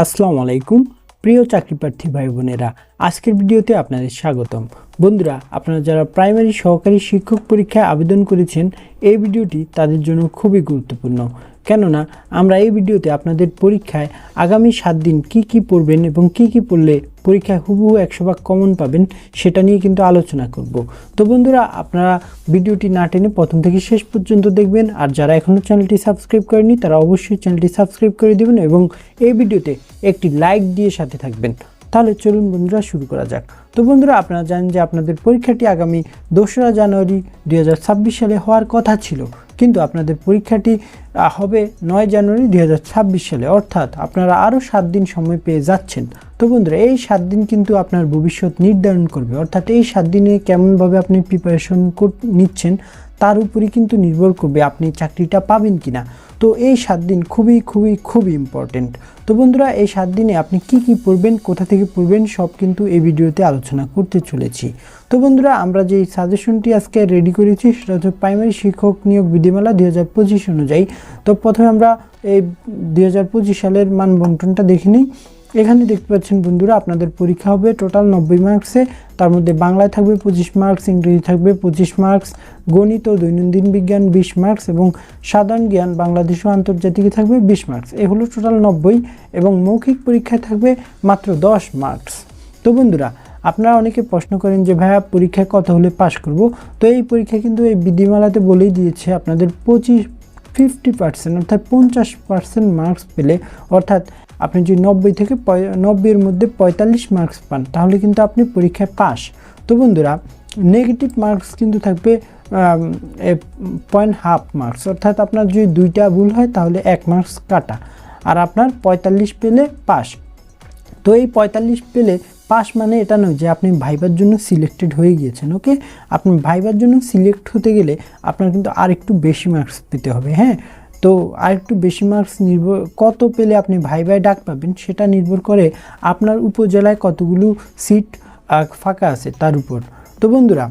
আসসালামু আলাইকুম, প্রিয় চাকরি প্রার্থী ভাই বোনেরা আজকের ভিডিওতে আপনাদের স্বাগতম। বন্ধুরা, আপনারা যারা প্রাইমারি সহকারী শিক্ষক পরীক্ষায় আবেদন করেছেন, এই ভিডিওটি তাদের জন্য খুবই গুরুত্বপূর্ণ। কেননা, আমরা এই ভিডিওতে আপনাদের পরীক্ষায় আগামী সাত দিন কি কি পড়বেন এবং কি কি পড়লে পরীক্ষায় হুবহু একশো ভাগ কমন পাবেন, সেটা নিয়ে কিন্তু আলোচনা করব। তো বন্ধুরা, আপনারা ভিডিওটি না টেনে প্রথম থেকে শেষ পর্যন্ত দেখবেন, আর যারা এখনও চ্যানেলটি সাবস্ক্রাইব করেনি তারা অবশ্যই চ্যানেলটি সাবস্ক্রাইব করে দেবেন এবং এই ভিডিওতে একটি লাইক দিয়ে সাথে থাকবেন। তাহলে চলুন বন্ধুরা, শুরু করা যাক। তো বন্ধুরা, আপনারা জানেন যে আপনাদের পরীক্ষাটি আগামী দোসরা জানুয়ারি দুই হাজার ছাব্বিশ সালে হওয়ার কথা ছিল। কিন্তু আপনাদের পরীক্ষাটি হবে নয় জানুয়ারি দুই হাজার ছাব্বিশ সালে। অর্থাৎ আপনারা আরও সাত দিন সময় পেয়ে যাচ্ছেন। তো বন্ধুরা, এই সাত দিন কিন্তু আপনার ভবিষ্যৎ নির্ধারণ করবে। অর্থাৎ এই সাত দিনে কেমনভাবে আপনি প্রিপারেশন নিচ্ছেন, তার উপরই কিন্তু নির্ভর করবে আপনি চাকরিটা পাবেন কিনা। তো এই সাত দিন খুবই খুবই খুবই ইম্পর্টেন্ট তো বন্ধুরা, এই সাত দিনে আপনি কি কি পড়বেন, কোথা থেকে পড়বেন, সব কিন্তু এই ভিডিওতে আলোচনা করতে চলেছি। তো বন্ধুরা, আমরা যে সাজেশনটি আজকে রেডি করেছি, সেটা হচ্ছে প্রাইমারি শিক্ষক নিয়োগ বিধিমালা দুই হাজার পঁচিশ অনুযায়ী। তো প্রথমে আমরা এই দুই হাজার পঁচিশ সালের মান বন্টনটা দেখে নিই। এখানে দেখতে পাচ্ছেন বন্ধুরা, আপনাদের পরীক্ষা হবে টোটাল নব্বই মার্কসে তার মধ্যে বাংলায় থাকবে পঁচিশ মার্কস ইংরেজি থাকবে পঁচিশ মার্কস গণিত ও দৈনন্দিন বিজ্ঞান বিশ মার্কস এবং সাধারণ জ্ঞান, বাংলাদেশ ও আন্তর্জাতিকে থাকবে বিশ মার্কস এ হলো টোটাল নব্বই এবং মৌখিক পরীক্ষায় থাকবে মাত্র দশ মার্কস তো বন্ধুরা, আপনারা অনেকে প্রশ্ন করেন যে, ভাইয়া, পরীক্ষায় কত হলে পাশ করব? তো এই পরীক্ষা কিন্তু এই বিধিমালাতে বলেই দিয়েছে আপনাদের পঁচিশ ফিফটি পার্সেন্ট অর্থাৎ পঞ্চাশ পার্সেন্ট মার্কস পেলে, অর্থাৎ আপনি যদি নব্বই থেকে নব্বইয়ের মধ্যে পঁয়তাল্লিশ মার্কস পান, তাহলে কিন্তু আপনি পরীক্ষায় পাস। তো বন্ধুরা নেগেটিভ মার্কস কিন্তু থাকবে পয়েন্ট হাফ মার্কস অর্থাৎ আপনার যদি দুইটা ভুল হয়, তাহলে এক মার্কস কাটা। আর আপনার পঁয়তাল্লিশ পেলে পাস। তো এই পঁয়তাল্লিশ পেলে পাস মানে এটা নয় যে আপনি ভাইবার জন্য সিলেক্টেড হয়ে গিয়েছেন ওকে আপনি ভাইবার জন্য সিলেক্ট হতে গেলে আপনার কিন্তু আর একটু বেশি মার্কস পেতে হবে হ্যাঁ? তো আর একটু বেশি মার্কস নির্ভর, কত পেলে আপনি ভাই ভাই ডাক পাবেন সেটা নির্ভর করে আপনার উপজেলায় কতগুলো সিট ফাঁকা আছে তার উপর। তো বন্ধুরা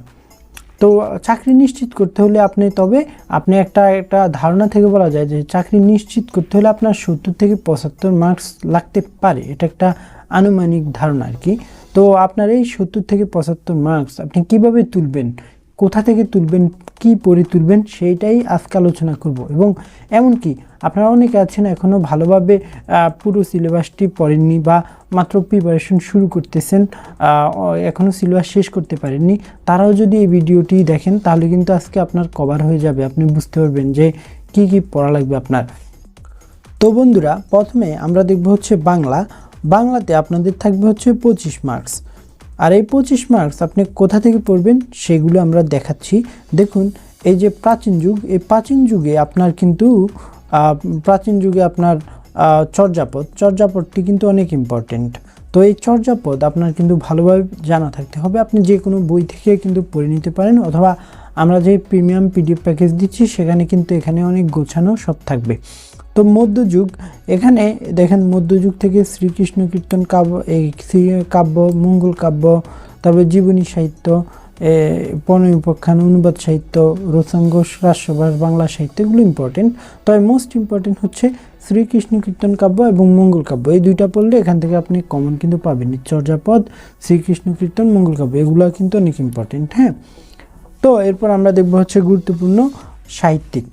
তো চাকরি নিশ্চিত করতে হলে আপনি, তবে আপনি একটা একটা ধারণা থেকে বলা যায় যে চাকরি নিশ্চিত করতে হলে আপনার সত্তর থেকে পঁচাত্তর মার্কস লাগতে পারে। এটা একটা আনুমানিক ধারণা আর কি। তো আপনার এই সত্তর থেকে পঁচাত্তর মার্কস আপনি কীভাবে তুলবেন? কোথা থেকে তুলবেন? কি পরে তুলবেন? সেইটাই আজকে আলোচনা করব। এবং এমনকি আপনারা অনেকে আছেন এখনও ভালোভাবে পুরো সিলেবাসটি পড়েননি বা মাত্র প্রিপারেশন শুরু করতেছেন এখনও সিলেবাস শেষ করতে পারেননি। তারাও যদি এই ভিডিওটি দেখেন, তাহলে কিন্তু আজকে আপনার কভার হয়ে যাবে। আপনি বুঝতে পারবেন যে কি কি পড়া লাগবে আপনার। তো বন্ধুরা, প্রথমে আমরা দেখব হচ্ছে বাংলা। বাংলাতে আপনাদের থাকবে হচ্ছে পঁচিশ মার্কস আর এই পঁচিশ মার্কস আপনি কোথা থেকে পড়বেন, সেগুলো আমরা দেখাচ্ছি। দেখুন, এই যে প্রাচীন যুগ, এই প্রাচীন যুগে আপনার কিন্তু প্রাচীন যুগে আপনার চর্যাপদ, চর্যাপদটি কিন্তু অনেক ইম্পর্টেন্ট তো এই চর্যাপদ আপনার কিন্তু ভালোভাবে জানা থাকতে হবে। আপনি যে কোনো বই থেকে কিন্তু পড়ে নিতে পারেন অথবা আমরা যে প্রিমিয়াম পিডিএফ প্যাকেজ দিচ্ছি সেখানে কিন্তু এখানে অনেক গোছানো সব থাকবে। তো মধ্যযুগ, এখানে দেখেন মধ্যযুগ থেকে শ্রীকৃষ্ণ কীর্তন কাব্য, এই কাব্য, মঙ্গল কাব্য, তারপরে জীবনী সাহিত্য উপাখ্যান, অনুবাদ সাহিত্য রসাঙ্গ রাষ্ট্রভাষ, বাংলা সাহিত্য, এগুলো ইম্পর্টেন্ট তবে মোস্ট ইম্পর্টেন্ট হচ্ছে শ্রীকৃষ্ণ কীর্তন কাব্য এবং মঙ্গল কাব্য। এই দুইটা পড়লে এখান থেকে আপনি কমন কিন্তু পাবেন। চর্যাপদ শ্রীকৃষ্ণ কীর্তন, মঙ্গল কাব্য, এগুলো কিন্তু অনেক ইম্পর্টেন্ট হ্যাঁ? তো এরপর আমরা দেখব হচ্ছে গুরুত্বপূর্ণ সাহিত্যিক।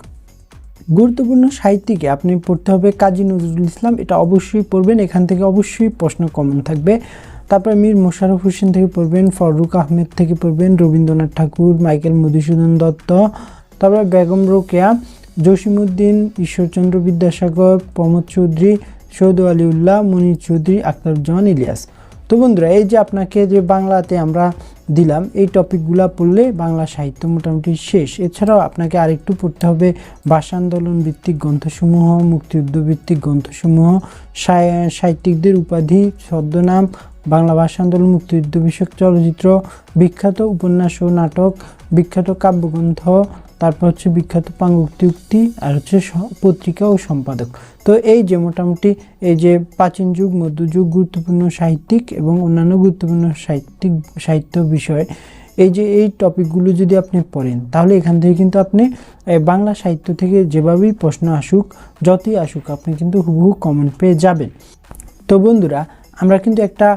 গুরুত্বপূর্ণ সাহিত্যিকে আপনি পড়তে হবে কাজী নজরুল ইসলাম। এটা অবশ্যই পড়বেন। এখান থেকে অবশ্যই প্রশ্ন কমন থাকবে। তারপরে মীর মোশাররফ হোসেন থেকে পড়বেন ফররুক আহমেদ থেকে পড়বেন, রবীন্দ্রনাথ ঠাকুর, মাইকেল মধুসূদন দত্ত, তারপরে বেগম রোকেয়া জসিমুদ্দিন ঈশ্বরচন্দ্র বিদ্যাসাগর, প্রমোদ চৌধুরী সৌদ আলিউল্লাহ, মনির চৌধুরী আখতারুজ্জামান ইলিয়াস। তো বন্ধুরা, এই যে আপনাকে যে বাংলাতে আমরা দিলাম, এই টপিকগুলো পড়লে বাংলা সাহিত্য মোটামুটি শেষ। এছাড়াও আপনাকে আরেকটু পড়তে হবে ভাষা আন্দোলন ভিত্তিক গ্রন্থসমূহ, মুক্তিযুদ্ধ ভিত্তিক গ্রন্থসমূহ সাহিত্যিকদের উপাধি, ছদ্মনাম বাংলা ভাষা আন্দোলন মুক্তিযুদ্ধ বিষয়ক চলচ্চিত্র, বিখ্যাত উপন্যাস ও নাটক, বিখ্যাত কাব্যগ্রন্থ, তারপর হচ্ছে বিখ্যাত পাঙ্গুক্তি উক্তি, আর হচ্ছে পত্রিকা ও সম্পাদক। তো এই যে মোটামুটি এই যে প্রাচীন যুগ মধ্যযুগ গুরুত্বপূর্ণ সাহিত্যিক এবং অন্যান্য গুরুত্বপূর্ণ সাহিত্যিক, সাহিত্য বিষয়, এই যে এই টপিকগুলো যদি আপনি পড়েন, তাহলে এখান থেকে কিন্তু আপনি বাংলা সাহিত্য থেকে যেভাবেই প্রশ্ন আসুক, যতই আসুক, আপনি কিন্তু হুবহু কমন পেয়ে যাবেন। তো বন্ধুরা আমরা কিন্তু একটা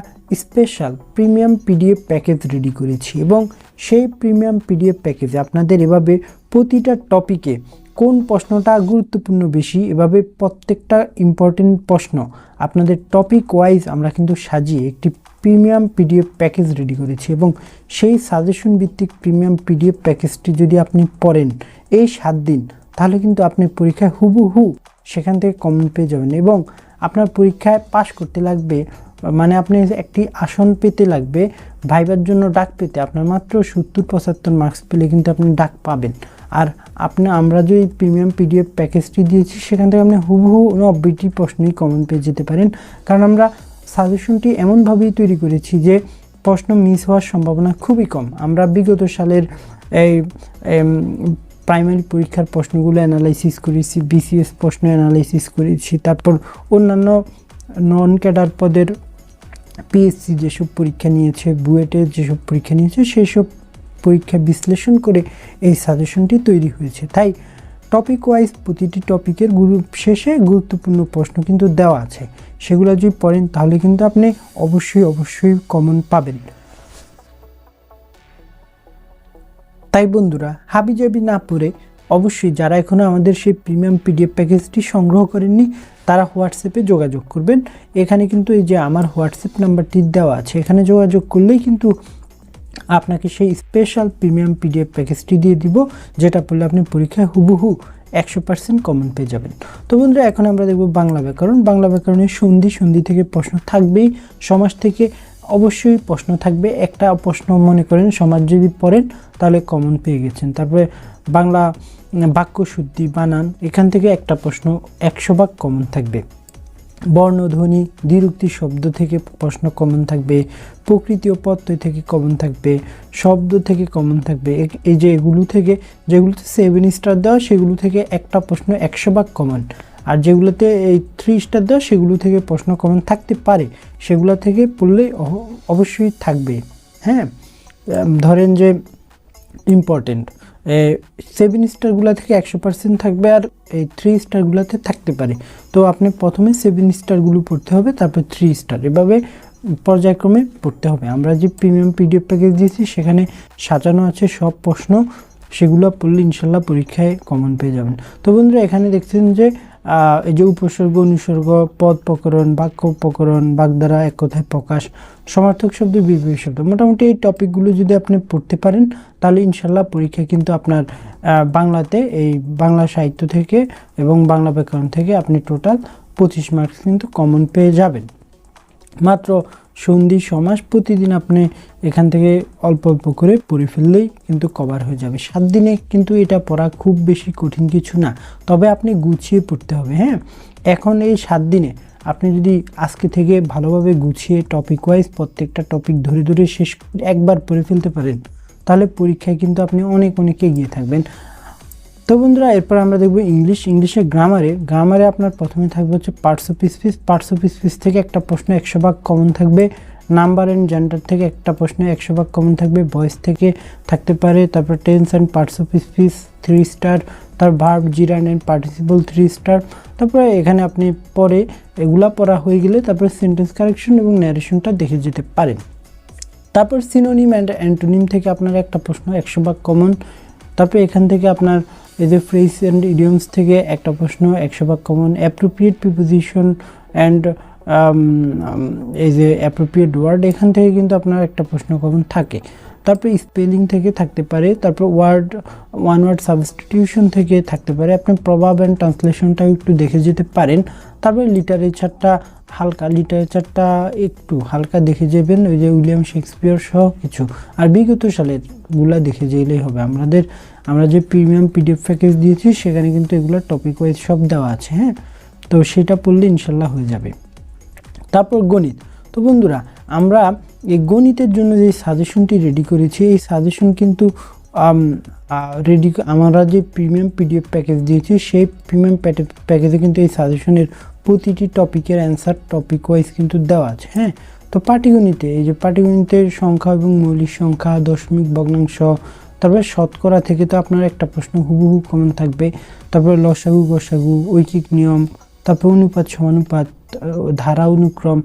special premium PDF package ready করেছি এবং সেই প্রিমিয়াম পিডিএফ প্যাকেজে আপনাদের এভাবে প্রতিটা টপিকে কোন প্রশ্নটা গুরুত্বপূর্ণ বেশি, এভাবে প্রত্যেকটা ইম্পর্টেন্ট প্রশ্ন আপনাদের টপিক ওয়াইজ আমরা কিন্তু সাজিয়ে একটি প্রিমিয়াম পিডিএফ প্যাকেজ রেডি করেছি এবং সেই সাজেশন ভিত্তিক প্রিমিয়াম পিডিএফ প্যাকেজটি যদি আপনি পড়েন এই সাত দিন, তাহলে কিন্তু আপনি পরীক্ষায় হুবহু সেখান থেকে কমেন্ট পেয়ে যাবেন এবং আপনার পরীক্ষায় পাশ করতে লাগবে মানে আপনি একটি আসন পেতে লাগবে, ভাইবার জন্য ডাক পেতে। আপনার মাত্র সত্তর, পঁচাত্তর মার্কস পেলে কিন্তু আপনি ডাক পাবেন। আর আপনি, আমরা যে প্রিমিয়াম পিডিএফ প্যাকেজটি দিয়েছি, সেখান থেকে আপনি হুবহু নব্বইটি প্রশ্নই কমন পেয়ে যেতে পারেন। কারণ আমরা সাজেশনটি এমনভাবেই তৈরি করেছি যে, প্রশ্ন মিস হওয়ার সম্ভাবনা খুবই কম। আমরা বিগত সালের এই প্রাইমারি পরীক্ষার প্রশ্নগুলো অ্যানালাইসিস করেছি বিসিএস প্রশ্ন অ্যানালাইসিস করেছি, তারপর অন্যান্য নন ক্যাডার পদের পিএসসি যেসব পরীক্ষা নিয়েছে বুয়েটের যেসব পরীক্ষা নিয়েছে সেই সব পরীক্ষা বিশ্লেষণ করে এই সাজেশনটি তৈরি হয়েছে। তাই টপিক ওয়াইজ প্রতিটি টপিকের গুরু শেষে গুরুত্বপূর্ণ প্রশ্ন কিন্তু দেওয়া আছে। সেগুলো যদি পড়েন, তাহলে কিন্তু আপনি অবশ্যই অবশ্যই কমন পাবেন। তাই বন্ধুরা, হাবিজাবি না পড়ে অবশ্যই যারা এখনও আমাদের সেই প্রিমিয়াম পিডিএফ প্যাকেজটি সংগ্রহ করেননি তারা হোয়াটসঅ্যাপে যোগাযোগ করবেন। এখানে কিন্তু এই যে আমার হোয়াটসঅ্যাপ নাম্বারটি দেওয়া আছে, এখানে যোগাযোগ করলেই কিন্তু আপনাকে সেই স্পেশাল প্রিমিয়াম পিডিএফ প্যাকেজটি দিয়ে দিব, যেটা পড়লে আপনি পরীক্ষায় হুবহু একশো পার্সেন্ট কমন পেয়ে যাবেন। তো বন্ধুরা, এখন আমরা দেখব বাংলা ব্যাকরণ। বাংলা ব্যাকরণের সন্ধি সন্ধি থেকে প্রশ্ন থাকবেই। সমাজ থেকে অবশ্যই প্রশ্ন থাকবে। একটা প্রশ্ন মনে করেন সমাজ যদি পড়েন, তাহলে কমন পেয়ে গেছেন। তারপরে বাংলা বাক্য শুদ্ধি বানান, এখান থেকে একটা প্রশ্ন, একশো ভাগ কমন থাকবে। বর্ণধ্বনি দ্বিরুক্তি শব্দ থেকে প্রশ্ন কমন থাকবে। প্রকৃতি ও প্রত্যয় থেকে কমন থাকবে। শব্দ থেকে কমন থাকবে। এই যে এগুলো থেকে, যেগুলোতে সেভেন স্টার দেওয়া, সেগুলো থেকে একটা প্রশ্ন একশো ভাগ কমন আর যেগুলোতে এই থ্রি স্টার দেওয়া, সেগুলো থেকে প্রশ্ন কমন থাকতে পারে। সেগুলো থেকে পড়লেই অবশ্যই থাকবে। হ্যাঁ? ধরেন যে ইম্পর্টেন্ট সেভেন স্টারগুলো থেকে একশো পার্সেন্ট থাকবে আর এই থ্রি স্টারগুলোতে থাকতে পারে। তো আপনি প্রথমে সেভেন স্টারগুলো পড়তে হবে, তারপর থ্রি স্টার এভাবে পর্যায়ক্রমে পড়তে হবে। আমরা যে প্রিমিয়াম পিডিএফ প্যাকেজ দিয়েছি, সেখানে সাজানো আছে সব প্রশ্ন, সেগুলো পড়লে ইনশাল্লাহ পরীক্ষায় কমন পেয়ে যাবেন। তো বন্ধুরা, এখানে দেখছেন যে এই যে উপসর্গ অনুসর্গ পদ প্রকরণ, বাক্য প্রকরণ, বাগধারা এক কথায় প্রকাশ, সমার্থক শব্দ বিভিন্ন শব্দ। মোটামুটি এই টপিকগুলো যদি আপনি পড়তে পারেন, তাহলে ইনশাল্লাহ পরীক্ষা কিন্তু আপনার বাংলাতে এই বাংলা সাহিত্য থেকে এবং বাংলা ব্যাকরণ থেকে আপনি টোটাল পঁচিশ মার্কস কিন্তু কমন পেয়ে যাবেন। মাত্র সন্ধি সমাস প্রতিদিন আপনি এখান থেকে অল্প অল্প করে পড়ে ফেললেই কিন্তু কভার হয়ে যাবে। সাত দিনে কিন্তু এটা পড়া খুব বেশি কঠিন কিছু না, তবে আপনি গুছিয়ে পড়তে হবে হ্যাঁ? এখন এই সাত দিনে আপনি যদি আজকে থেকে ভালোভাবে গুছিয়ে টপিক ওয়াইজ প্রত্যেকটা টপিক ধরে ধরে শেষ একবার পড়ে ফেলতে পারেন, তাহলে পরীক্ষায় কিন্তু আপনি অনেক অনেক এগিয়ে থাকবেন। তো বন্ধুরা, এরপর আমরা দেখব ইংলিশ ইংলিশে গ্রামারে গ্রামারে আপনার প্রথমে থাকবে হচ্ছে parts of speech parts of speech থেকে একটা প্রশ্ন একশো ভাগ কমন থাকবে। নাম্বার অ্যান্ড জেন্ডার থেকে একটা প্রশ্ন একশো ভাগ কমন থাকবে। ভয়েস থেকে থাকতে পারে। তারপর tense and parts of speech three star তার verb gerund and participle three star তারপরে এখানে আপনি পরে এগুলা পড়া হয়ে গেলে তারপরে সেন্টেন্স কারেকশন এবং ন্যারেশনটা দেখে যেতে পারেন। তারপর সিনোনিম অ্যান্ড অ্যান্টোনিম থেকে আপনার একটা প্রশ্ন একশো ভাগ কমন তারপরে এখান থেকে আপনার এই যে ফ্রেজ অ্যান্ড ইডিয়মস থেকে একটা প্রশ্ন, একশো ভাগ কমন অ্যাপ্রোপ্রিয়েট প্রিপোজিশন অ্যান্ড এই যে অ্যাপ্রোপ্রিয়েট ওয়ার্ড এখান থেকে কিন্তু আপনার একটা প্রশ্ন কমন থাকে। তারপরে স্পেলিং থেকে থাকতে পারে, তারপর ওয়ার্ড ওয়ান ওয়ার্ড সাবস্টিটিউশন থেকে থাকতে পারে। আপনি প্রভাব অ্যান্ড ট্রান্সলেশনটাও একটু দেখে যেতে পারেন। তারপরে লিটারেচারটা হালকা লিটারেচারটা একটু হালকা দেখে যাবেন, ওই যে উইলিয়াম শেক্সপিয়ার সহ কিছু। আর বিগত সালেরগুলা দেখে যেলেই হবে। আমাদের আমরা যে প্রিমিয়াম পিডিএফ প্যাকেজ দিয়েছি, সেখানে কিন্তু এগুলো টপিক ওয়াইজ সব দেওয়া আছে হ্যাঁ? তো সেটা পড়লে ইনশাল্লাহ হয়ে যাবে। তারপর গণিত। তো বন্ধুরা, আমরা এই গণিতের জন্য যে সাজেশনটি রেডি করেছি, এই সাজেশন কিন্তু রেডি আমরা যে প্রিমিয়াম পিডিএফ প্যাকেজ দিয়েছি, সেই প্রিমিয়াম প্যাকেজে কিন্তু এই সাজেশনের প্রতিটি টপিকের অ্যান্সার টপিক ওয়াইজ কিন্তু দেওয়া আছে হ্যাঁ? তো পাটিগণিতে, এই যে পাটিগণিতের সংখ্যা এবং মৌলিক সংখ্যা, দশমিক ভগ্নাংশ তারপরে শতকরা থেকে তো আপনার একটা প্রশ্ন হুবহু কমন থাকবে। তারপরে লসাগু, গসাগু, ঐকিক নিয়ম, তারপর অনুপাত সমানুপাত, ধারা অনুক্রম,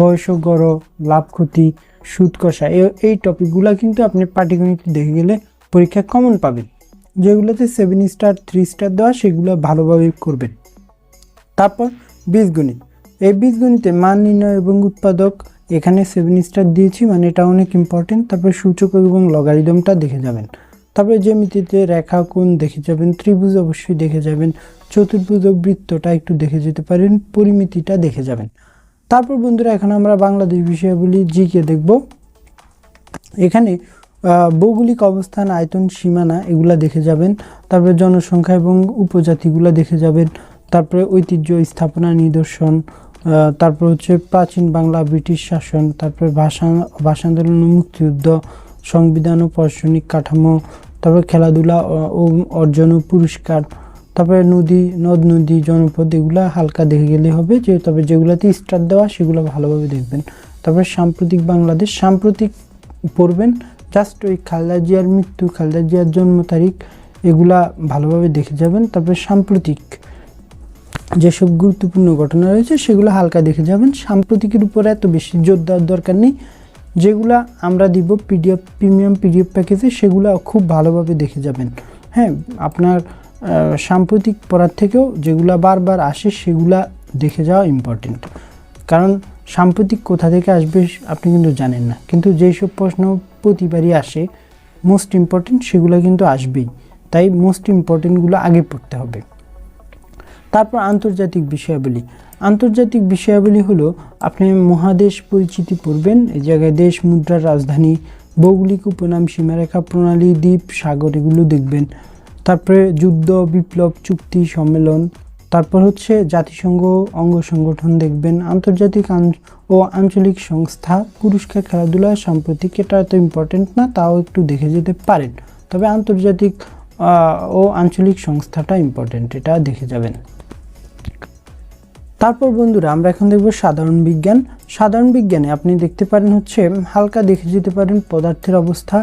বয়স গড়, লাভ ক্ষতি, সুদ কষা এই টপিকগুলো কিন্তু আপনি পাটিগণিত দেখে গেলে পরীক্ষা কমন পাবেন। যেগুলোতে সেভেন স্টার থ্রি স্টার দেওয়া, সেগুলো ভালোভাবে করবেন। তারপর বীজগণিত। এই বীজগণিতে মান নির্ণয় এবং উৎপাদক এখানে সেভেন স্টার দিয়েছি মানে এটা অনেক ইম্পর্টেন্ট তারপর সূচক এবং লগারিদমটা দেখে যাবেন। তারপরে জ্যামিতিতে রেখা, কোণ দেখে যাবেন, ত্রিভুজ অবশ্যই দেখে যাবেন, চতুর্ভুজ বৃত্তটা একটু দেখে যেতে পারেন, পরিমিতিটা দেখে যাবেন। তারপর বন্ধুরা, এখন আমরা বাংলাদেশ বিষয়াবলী জিকে দেখব। এখানে ভৌগোলিক অবস্থান, আয়তন, সীমানা এগুলা দেখে যাবেন। তারপরে জনসংখ্যা এবং উপজাতিগুলো দেখে যাবেন। তারপরে ঐতিহ্য, স্থাপনা, নিদর্শন তারপর হচ্ছে প্রাচীন বাংলা ব্রিটিশ শাসন, তারপরে ভাষা ভাষা আন্দোলন মুক্তিযুদ্ধ, সংবিধান ও প্রশাসনিক কাঠামো, তারপরে খেলাধুলা ও- অর্জন ও পুরস্কার, তারপরে নদী, নদ, নদী, জনপদ, এগুলা হালকা দেখে গেলে হবে যে, তবে যেগুলাতে স্টার দেওয়া সেগুলো ভালোভাবে দেখবেন। তারপরে সাম্প্রতিক বাংলাদেশ, সাম্প্রতিক পড়বেন জাস্ট ওই খালদা জিয়ার মৃত্যু, খালদা জিয়ার জন্ম তারিখ, এগুলা ভালোভাবে দেখে যাবেন। তারপরে সাম্প্রতিক যেসব গুরুত্বপূর্ণ ঘটনা রয়েছে, সেগুলো হালকা দেখে যাবেন। সাম্প্রতিকের উপরে এত বেশি জোর দেওয়ার দরকার নেই। যেগুলো আমরা দিব পিডিএফ, প্রিমিয়াম পিডিএফ প্যাকেজে, সেগুলো খুব ভালোভাবে দেখে যাবেন। হ্যাঁ আপনার সাম্প্রতিক পড়ার থেকেও যেগুলো বারবার আসে, সেগুলা দেখে যাওয়া ইম্পর্টেন্ট কারণ সাম্প্রতিক কোথা থেকে আসবে আপনি কিন্তু জানেন না। কিন্তু যেই সব প্রশ্ন প্রতিবারই আসে মোস্ট ইম্পর্টেন্ট সেগুলো কিন্তু আসবেই। তাই মোস্ট ইম্পর্টেন্টগুলো আগে পড়তে হবে। তারপর আন্তর্জাতিক বিষয়াবলী। আন্তর্জাতিক বিষয়াবলী হলো, আপনি মহাদেশ পরিচিতি পড়বেন এই জায়গায় দেশ মুদ্রার রাজধানী, ভৌগোলিক উপনাম, সীমারেখা প্রণালী, দ্বীপ, সাগর, এগুলো দেখবেন। তারপরে যুদ্ধ, বিপ্লব, চুক্তি, সম্মেলন। তারপর হচ্ছে জাতিসংঘ, অঙ্গ সংগঠন দেখবেন। আন্তর্জাতিক আন- ও আঞ্চলিক সংস্থা, পুরস্কার, খেলাধুলা, সাম্প্রতিক, এটা এত ইম্পর্টেন্ট না, তাও একটু দেখে যেতে পারেন। তবে আন্তর্জাতিক ও আঞ্চলিক সংস্থাটা ইম্পর্টেন্ট এটা দেখে যাবেন। তারপর বন্ধুরা, আমরা এখন দেখব সাধারণ বিজ্ঞান। সাধারণ বিজ্ঞানে আপনি দেখতে পারেন হচ্ছে, হালকা দেখে যেতে পারেন পদার্থের অবস্থা,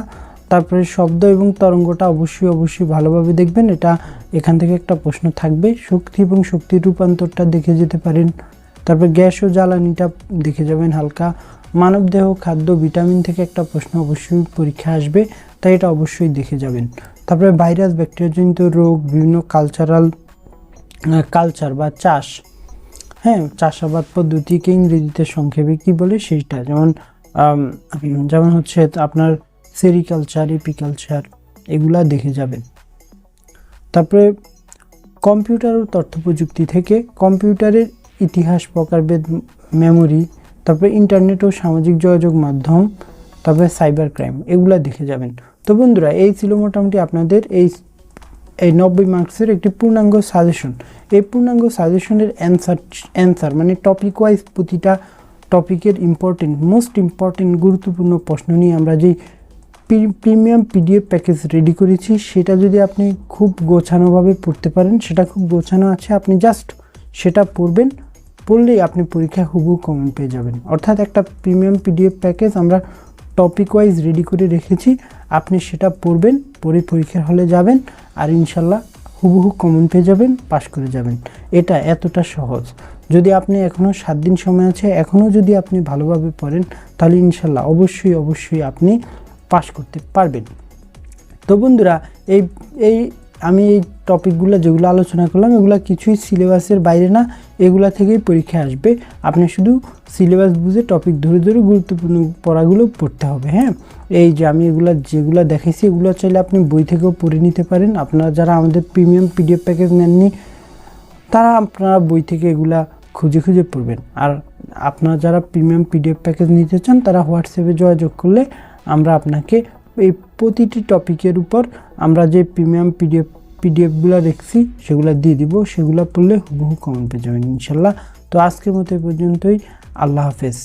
তারপরে শব্দ এবং তরঙ্গটা অবশ্যই অবশ্যই ভালোভাবে দেখবেন। এটা এখান থেকে একটা প্রশ্ন থাকবে, শক্তি এবং শক্তির রূপান্তরটা দেখে যেতে পারেন। তারপর গ্যাস ও জ্বালানিটা দেখে যাবেন হালকা। মানবদেহ খাদ্য, ভিটামিন থেকে একটা প্রশ্ন অবশ্যই পরীক্ষা আসবে, তাই এটা অবশ্যই দেখে যাবেন। তারপরে ভাইরাস, ব্যাকটেরিয়াজনিত রোগ, বিভিন্ন কালচারাল কালচার বা চাষ। হ্যাঁ চাষাবাদ পদ্ধতিকে ইংরেজিতে সংক্ষেপে কি বলে সেইটা যেমন যেমন হচ্ছে আপনার সেরিকালচার, এপিকালচার, এগুলা দেখে যাবেন। তারপরে কম্পিউটার ও তথ্য প্রযুক্তি থেকে কম্পিউটারের ইতিহাস, প্রকারভেদ, মেমোরি, তারপরে ইন্টারনেট ও সামাজিক যোগাযোগ মাধ্যম, তারপরে সাইবার ক্রাইম, এগুলা দেখে যাবেন। তো বন্ধুরা, এই ছিল মোটামুটি আপনাদের এই এই নব্বই মার্কসের একটি পূর্ণাঙ্গ সাজেশন এই পূর্ণাঙ্গ সাজেশনের অ্যান্সার অ্যান্সার মানে টপিক ওয়াইজ প্রতিটা টপিকের ইম্পর্টেন্ট মোস্ট ইম্পর্টেন্ট গুরুত্বপূর্ণ প্রশ্ন নিয়ে আমরা যেই প্রিমিয়াম পিডিএফ প্যাকেজ রেডি করেছি, সেটা যদি আপনি খুব গোছানোভাবে পড়তে পারেন, সেটা খুব গোছানো আছে, আপনি জাস্ট সেটা পড়বেন, পড়লেই আপনি পরীক্ষায় হুবহু কমন পেয়ে যাবেন। অর্থাৎ একটা প্রিমিয়াম পিডিএফ প্যাকেজ আমরা টপিক ওয়াইজ রেডি করে রেখেছি আপনি সেটা পড়বেন পরে পরীক্ষার হলে যাবেন আর ইনশাল্লাহ হুবহু কমন পেয়ে যাবেন পাশ করে যাবেন। এটা এতটা সহজ। যদি আপনি এখনও সাত দিন সময় আছে এখনও যদি আপনি ভালোভাবে পড়েন, তাহলে ইনশাল্লাহ অবশ্যই অবশ্যই আপনি পাশ করতে পারবেন। তো বন্ধুরা, এই এই আমি এই টপিকগুলো যেগুলো আলোচনা করলাম, এগুলো কিছুই সিলেবাসের বাইরে না, এগুলা থেকেই পরীক্ষা আসবে। আপনি শুধু সিলেবাস বুঝে টপিক ধরে ধরে গুরুত্বপূর্ণ পড়াগুলো পড়তে হবে হ্যাঁ? এই যে আমি এগুলো যেগুলো দেখাইছি, এগুলো চাইলে আপনি বই থেকেও পড়ে নিতে পারেন। আপনারা যারা আমাদের প্রিমিয়াম পিডিএফ প্যাকেজ নেননি, তারা আপনারা বই থেকে এগুলা খুঁজে খুঁজে পড়বেন। আর আপনারা যারা প্রিমিয়াম পিডিএফ প্যাকেজ নিতে চান, তারা হোয়াটসঅ্যাপে যোগাযোগ করলে আমরা আপনাকে এই প্রতিটি টপিকের উপর আমরা যে প্রিমিয়াম পিডিএফ, পিডিএফগুলো দেখছি, সেগুলো দিয়ে দিব। সেগুলো পড়লে হুবহু কমন পেয়ে যাবেন, ইনশাল্লাহ। তো আজকের মতো পর্যন্তই। আল্লাহ হাফেজ।